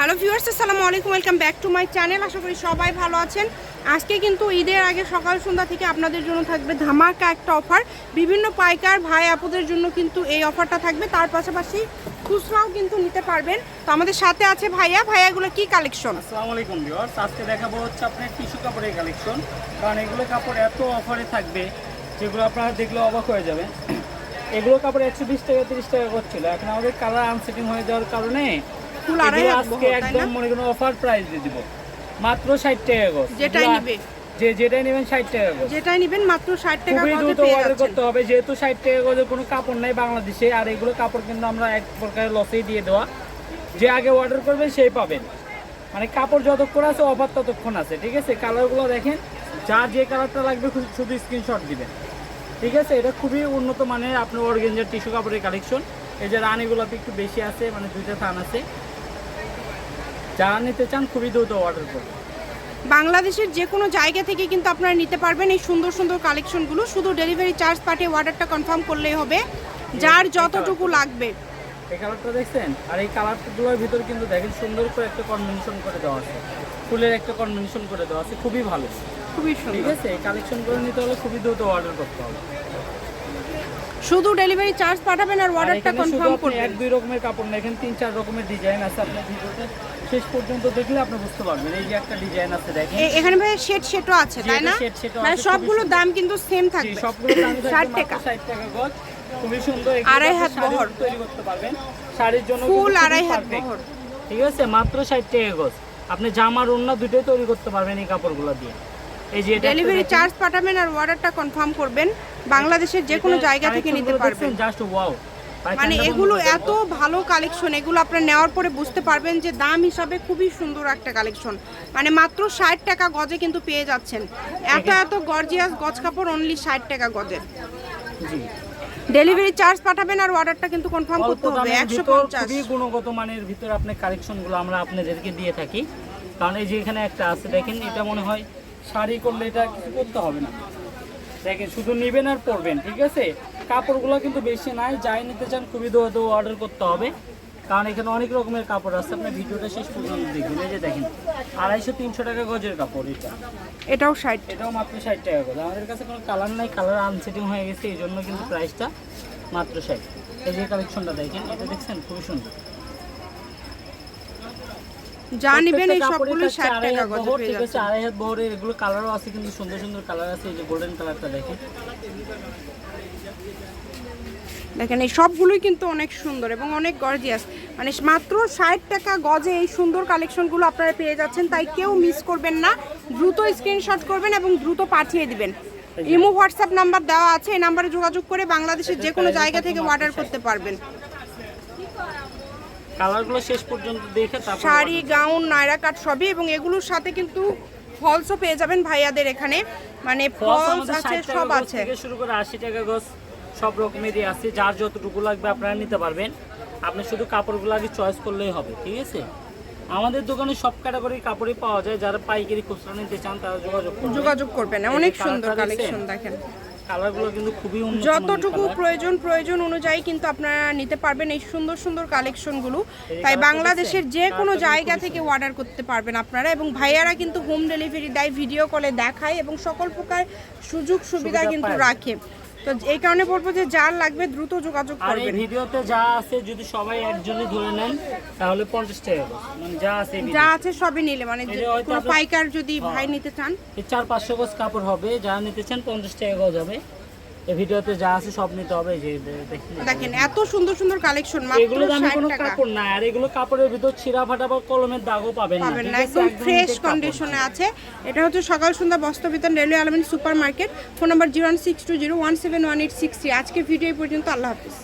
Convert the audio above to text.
Hello viewers, আসসালামু আলাইকুম, welcome back to my channel. আশা করি সবাই ভালো আছেন। আজকে কিন্তু ঈদের আগে সকাল সন্ধ্যা থেকে আপনাদের জন্য থাকবে ধামাকা একটা অফার। বিভিন্ন পাইকার ভাই আপুদের জন্য কিন্তু এই অফারটা থাকবে। তার পাশাপাশি খুচরাও কিন্তু নিতে পারবেন। তো আমাদের সাথে আছে ভাইয়া। ভাইয়াগুলো কি কালেকশন আসসালামু আলাইকুম ভিউয়ার্স। আজকে দেখাবো হচ্ছে আপনার টিস্যু কাপড়ের কালেকশন কারণ এগুলো কাপড় এত অফারে থাকবে, যেগুলো আপনারা দেখলে অবাক হয়ে যাবেন। এগুলো কাপড় একশো বিশ টাকা, তিরিশ টাকা করছিল। এখন আমাদের কালার আনসেটিং হয়ে যাওয়ার কারণে ফুল আড়াই হাত আজকে একদম মনে করেন অফার প্রাইস দিয়ে দিব। মাত্র ষাট টাকা গজ। যেটাই নিবে। যে যেটাই নেবেন ষাট টাকা গজ। যেটাই নেবেন মাত্র ষাট টাকা খুবই দ্রুত অর্ডার করতে হবে। যেহেতু ষাট টাকা গজের কোনো কাপড় নাই বাংলাদেশে আর এগুলো কাপড় কিন্তু আমরা এক প্রকারের লসেই দিয়ে দেওয়া। যে আগে অর্ডার করবে সেই পাবেন। মানে কাপড় যতক্ষণ আছে অফার ততক্ষণ আছে ঠিক আছে? কালারগুলো দেখেন যার যে কালারটা লাগবে শুধু- শুধু স্ক্রিনশট দিবেন। ঠিক আছে? এটা খুবই উন্নত মানের আপনার অর্গেঞ্জার টিস্যু কাপড়ের কালেকশন এই যে রানিগুলোতে একটু বেশি আছে মানে দুইটা থান আছে। যারা নিতে চান খুবই দ্রুত অর্ডার করবেন বাংলাদেশের যে কোনো জায়গা থেকে কিন্তু আপনারা নিতে পারবেন এই সুন্দর সুন্দর কালেকশনগুলো। শুধু ডেলিভারি চার্জ পাঠিয়ে অর্ডারটা কনফার্ম করলেই হবে। যার যতটুকু লাগবে। এই কালারটা দেখছেন? আর এই কালারগুলোর ভিতর কিন্তু দেখেন সুন্দর করে একটা কম্বিনেশন করে দেওয়া আছে। ফুলের একটা কম্বিনেশন করে দেওয়া আছে। খুবই ভালো। খুবই ঠিক সুন্দর আছে? এই কালেকশনগুলো নিতে হলে খুবই দ্রুত অর্ডার করতে হবে। শুধু ডেলিভারি চার্জ পাঠাবেন আর আর অর্ডারটা কনফার্ম করবেন। এক দুই রকমের কাপড় না এখানে তিন চার রকমের ডিজাইন আছে আপনার ভিডিওতে শেষ পর্যন্ত দেখলে আপনি বুঝতে পারবেন এই যে একটা ডিজাইন আছে দেখেন। এখানে ভাই সেট সেটও আছে তাই না? মানে আছে, সবগুলো দাম কিন্তু সেম থাকবে। সবগুলো দামই থাকবে ষাট মাত্র টাকা। 60 টাকা গজ। খুবই সুন্দর আড়াই হাত বহর। তৈরি করতে পারবেন। শাড়ির জন্য ফুল আড়াই হাত বহর। ঠিক আছে মাত্র ষাট টাকা গজ। আপনি জামার ওড়না দুটোই তৈরি করতে পারবেন এই কাপড়গুলো দিয়ে। এই যে ডেলিভারি চার্জ পাঠাবেন আর অর্ডারটা কনফার্ম করবেন। বাংলাদেশের যে কোনো জায়গা থেকে নিতে পারবেন। wow। ভাই, মানে এগুলো এত ভালো কালেকশন এগুলো আপনার নেওয়ার পরে বুঝতে পারবেন যে দাম হিসাবে খুবই সুন্দর একটা কালেকশন মানে মাত্র ষাট টাকা গজে কিন্তু পেয়ে যাচ্ছেন। এত এত গর্জিয়াস গজ কাপড় অনলি ষাট টাকা গজে। ডেলিভারি চার্জ পাঠাবেন আর অর্ডারটা কিন্তু কনফার্ম করতে হবে একশো পঞ্চাশ। গুণগত মানের ভিতর আপনি কালেকশনগুলো আমরা আপনাদেরকে দিয়ে থাকি। কারণ এই যে এখানে একটা আছে দেখেন এটা মনে হয় শাড়ি করলে এটা কিছু করতে হবে না। দেখেন শুধু নেবেন আর পরবেন ঠিক আছে? কাপড়গুলো কিন্তু বেশি নাই যাই নিতে চান খুবই দৌড় অর্ডার করতে হবে। কারণ এখানে অনেক রকমের কাপড় আছে আপনার ভিডিওটা শেষ পর্যন্ত দেখবেন। এই যে দেখেন আড়াইশো তিনশো টাকা গজের কাপড় এটা। এটাও ষাট। এটাও মাত্র ষাট টাকা করে আমাদের কাছে কোনো কালার নাই কালার আনসেটিং হয়ে গেছে এই জন্য কিন্তু প্রাইসটা মাত্র ষাট। এই যে কালেকশনটা দেখেন এটা দেখছেন খুবই সুন্দর। যা নেবেন এই সবগুলো কাপড়ই ষাট থাকছে আড়াই টাকা হাত গজে বহর, পেয়ে আড়াই হাত বহরের এগুলো কালারও আছে কিন্তু সুন্দর সুন্দর কালার আছে এই যে গোল্ডেন কালারটা দেখেন। দেখেন এই সবগুলোই কিন্তু অনেক সুন্দর এবং অনেক গর্জিয়াস মানে মাত্র ষাট টাকা গজে এই সুন্দর কালেকশনগুলো আপনারা পেয়ে যাচ্ছেন তাই কেউ মিস করবেন না। দ্রুত স্ক্রিনশট করবেন এবং দ্রুত পাঠিয়ে দিবেন। ইমো হোয়াটসঅ্যাপ নাম্বার দেওয়া আছে এই নাম্বারে যোগাযোগ করে বাংলাদেশের যে কোনো জায়গা থেকে অর্ডার করতে পারবেন। কালারগুলো শেষ পর্যন্ত দেখে তারপর শাড়ি গাউন নায়রা কাট সবই এবং এগুলোর সাথে কিন্তু ফলসও পেয়ে যাবেন ভাইয়াদের এখানে। মানে ফলস আছে সব আছে। থেকে শুরু করে আশি টাকা গজ সব রকমেরই আছে। যার যতটুকু লাগবে আপনারা নিতে পারবেন। আপনি শুধু কাপড়গুলো আগে চয়েস করলেই হবে ঠিক আছে? আমাদের দোকানে সব ক্যাটাগরির কাপড়ই পাওয়া যায়। যারা পাইকারি খুচরা নিতে চান তারা যোগাযোগ যোগাযোগ করবেন। অনেক সুন্দর কালেকশন দেখেন। কালারগুলো কিন্তু খুবই যতটুকু প্রয়োজন প্রয়োজন অনুযায়ী কিন্তু আপনারা নিতে পারবেন এই সুন্দর সুন্দর কালেকশনগুলো। তাই বাংলাদেশের যে কোনো জায়গা থেকে অর্ডার করতে পারবেন আপনারা এবং ভাইয়ারা কিন্তু হোম ডেলিভারি দেয় ভিডিও কলে দেখায় এবং সকল প্রকার সুযোগ সুবিধা কিন্তু রাখে। তো এই কারণে বলব যে যার লাগবে দ্রুত যোগাযোগ আর এই ভিডিওতে যা আছে যদি সবাই একজনই ধরে নেন তাহলে পঞ্চাশ টাকা করে। মানে যা আছে যা আছে সবই নিলে মানে কোনো পাইকার যদি হ্যাঁ। ভাই নিতে চান এই চার পাঁচশো গজ কাপড় হবে যা নিতে চান পঞ্চাশ টাকা গজ হবে এই ভিডিওতে যা আছে সব নিতে হবে যে দেখেন এত সুন্দর সুন্দর কালেকশন মাত্র এগুলো দামি কোনো কাপড় না আর এগুলো কাপড়ের ভিতর ছিঁড়া ফাটা বা কলমের দাগও পাবেন না পাবেন না আছে? একদম ফ্রেশ কন্ডিশনে আছে। এটা হচ্ছে Sakal Sandhya Bastrabitan railway Almin super market phone number zero one six two zero one seven one eight six three. আজকে ভিডিও পর্যন্ত আল্লাহ হাফিজ।